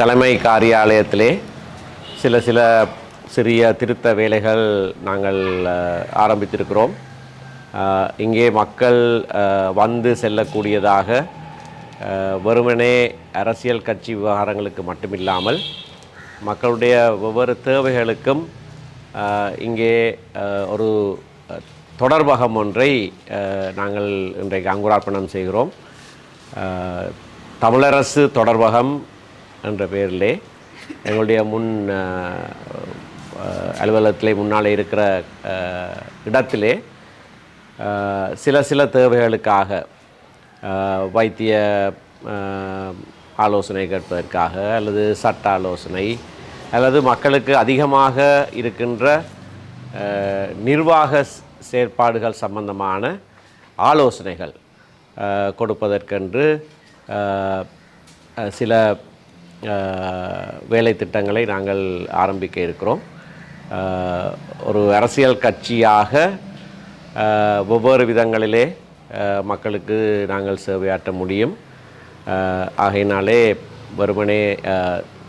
தலைமை காரியாலயத்திலே சில சில சிறிய திருத்த வேலைகள் நாங்கள் ஆரம்பித்திருக்கிறோம். இங்கே மக்கள் வந்து செல்லக்கூடியதாக வெறுமனே அரசியல் கட்சி விவகாரங்களுக்கு மட்டுமில்லாமல் மக்களுடைய ஒவ்வொரு தேவைகளுக்கும் இங்கே ஒரு தொடர்பகம் ஒன்றை நாங்கள் இன்றைக்கு அங்குரார்ப்பணம் செய்கிறோம். தமிழரசு தொடர்பகம் என்ற பெயரிலே எங்களுடைய முன் அலுவலகத்தில் முன்னால் அலுவலகத்திலே இருக்கிற இடத்திலே சில சில தேவைகளுக்காக வைத்திய ஆலோசனை கேட்பதற்காக அல்லது சட்ட ஆலோசனை அல்லது மக்களுக்கு அதிகமாக இருக்கின்ற நிர்வாக செயற்பாடுகள் சம்பந்தமான ஆலோசனைகள் கொடுப்பதற்கென்று சில வேலை திட்டங்களை நாங்கள் ஆரம்பிக்க இருக்கிறோம். ஒரு அரசியல் கட்சியாக ஒவ்வொரு விதங்களிலே மக்களுக்கு நாங்கள் சேவையாற்ற முடியும். ஆகையினாலே வெறுமனே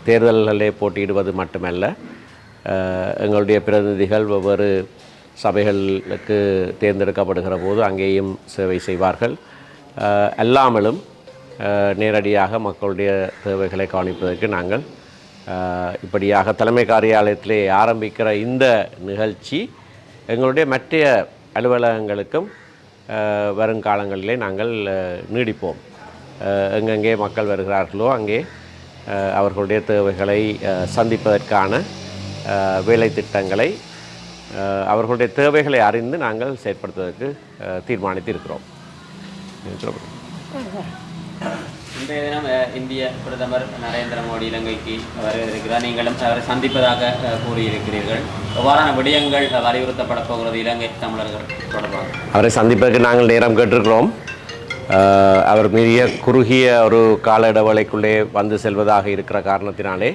தேர்தல்களே போட்டியிடுவது மட்டுமல்ல எங்களுடைய பிரதிநிதிகள் ஒவ்வொரு சபைகளுக்கு தேர்ந்தெடுக்கப்படுகிற போது அங்கேயும் சேவை செய்வார்கள். அல்லாமலும் நேரடியாக மக்களுடைய தேவைகளை கவனிப்பதற்கு நாங்கள் இப்படியாக தலைமை காரியாலயத்திலே ஆரம்பிக்கிற இந்த நிகழ்ச்சி எங்களுடைய மற்ற அலுவலகங்களுக்கும் வருங்காலங்களிலே நாங்கள் நீடிப்போம். எங்கெங்கே மக்கள் வருகிறார்களோ அங்கே அவர்களுடைய தேவைகளை சந்திப்பதற்கான வேலை திட்டங்களை அவர்களுடைய தேவைகளை அறிந்து நாங்கள் செயற்படுத்துவதற்கு தீர்மானித்து இருக்கிறோம் சொல்லப்படுது இன்றைய தினம் இந்திய பிரதமர் நரேந்திர மோடி இலங்கைக்கு வருவதற்கிறார் நீங்களும் அவரை சந்திப்பதாக கூறியிருக்கிறீர்கள். எவ்வாறான விடயங்கள் வலியுறுத்தப்பட போகிறது இலங்கை தமிழர்கள் தொடர்பாக. அவரை சந்திப்பதற்கு நாங்கள் நேரம் கேட்டிருக்கிறோம். அவர் மீறிய குறுகிய ஒரு கால இடைவெளிக்குள்ளே வந்து செல்வதாக இருக்கிற காரணத்தினாலே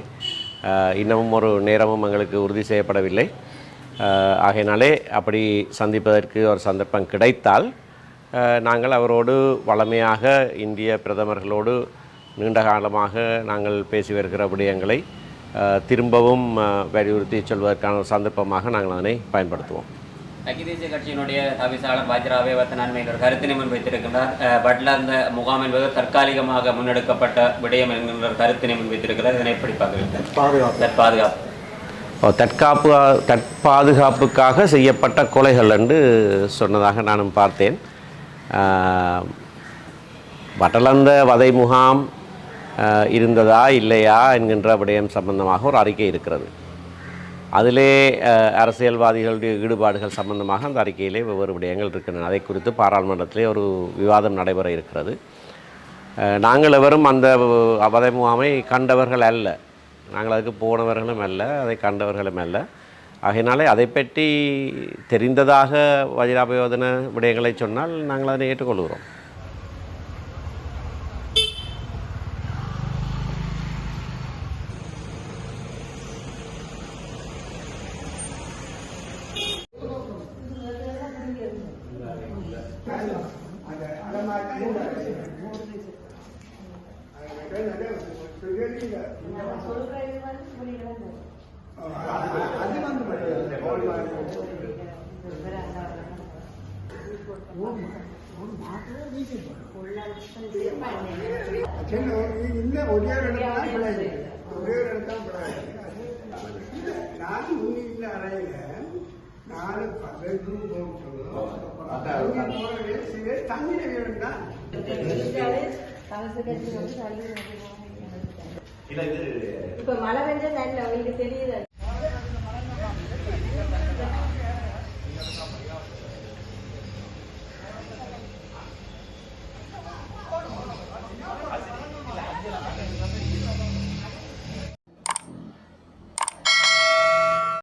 இன்னமும் ஒரு நேரமும் எங்களுக்கு உறுதி செய்யப்படவில்லை. ஆகையினாலே அப்படி சந்திப்பதற்கு ஒரு சந்தர்ப்பம் கிடைத்தால் நாங்கள் அவரோடு வளமையாக இந்திய பிரதமர்களோடு நீண்ட காலமாக நாங்கள் பேசி வருகிற விடயங்களை திரும்பவும் வலியுறுத்தி சொல்வதற்கான ஒரு சந்தர்ப்பமாக நாங்கள் அதனை பயன்படுத்துவோம். ஐக்கிய தேசிய கட்சியினுடைய தவிசாளர் பாஜராவே நன்மையில் ஒரு கருத்தினை முன்வைத்திருக்கின்றார் அஹ், பட்ல அந்த முகாம் என்பது தற்காலிகமாக முன்னெடுக்கப்பட்ட விடயம் என்கின்ற கருத்தினை முன்வைத்திருக்கிறார். இதனை எப்படி பார்க்கிறீர்கள்? பாதுகாப்பு. பாதுகாப்பு ஓ, தற்காப்பு தற்பாதுகாப்புக்காக செய்யப்பட்ட கொலைகள் என்று சொன்னதாக நானும் பார்த்தேன். வட்டலந்த வதை முகாம் இருந்ததா இல்லையா என்கின்ற விடயம் சம்பந்தமாக ஒரு அறிக்கை இருக்கிறது. அதிலே அரசியல்வாதிகளுடைய ஈடுபாடுகள் சம்பந்தமாக அந்த அறிக்கையிலே ஒவ்வொரு விடயங்கள் இருக்கின்றன. அதை குறித்து பாராளுமன்றத்திலே ஒரு விவாதம் நடைபெற இருக்கிறது. நாங்கள் எவரும் அந்த வதை முகாமை கண்டவர்கள் அல்ல. நாங்கள் அதுக்கு போனவர்களும் அல்ல அதை கண்டவர்களும் அல்ல. ஆகையினாலே அதை பற்றி தெரிந்ததாக வஜிராபயோதன விடயங்களை சொன்னால் நாங்கள் அதனை ஏற்றுக்கொள்கிறோம் இந்த ஒரே ஒரு தான் பிழை. ஒரே ஒரு தான் பிழை. நான் இந்த அறையில நாலு பெட்ரூம் போட்டு தண்ணி வேணும்னா இப்ப மழை பெஞ்சா நல்ல உங்களுக்கு தெரியுது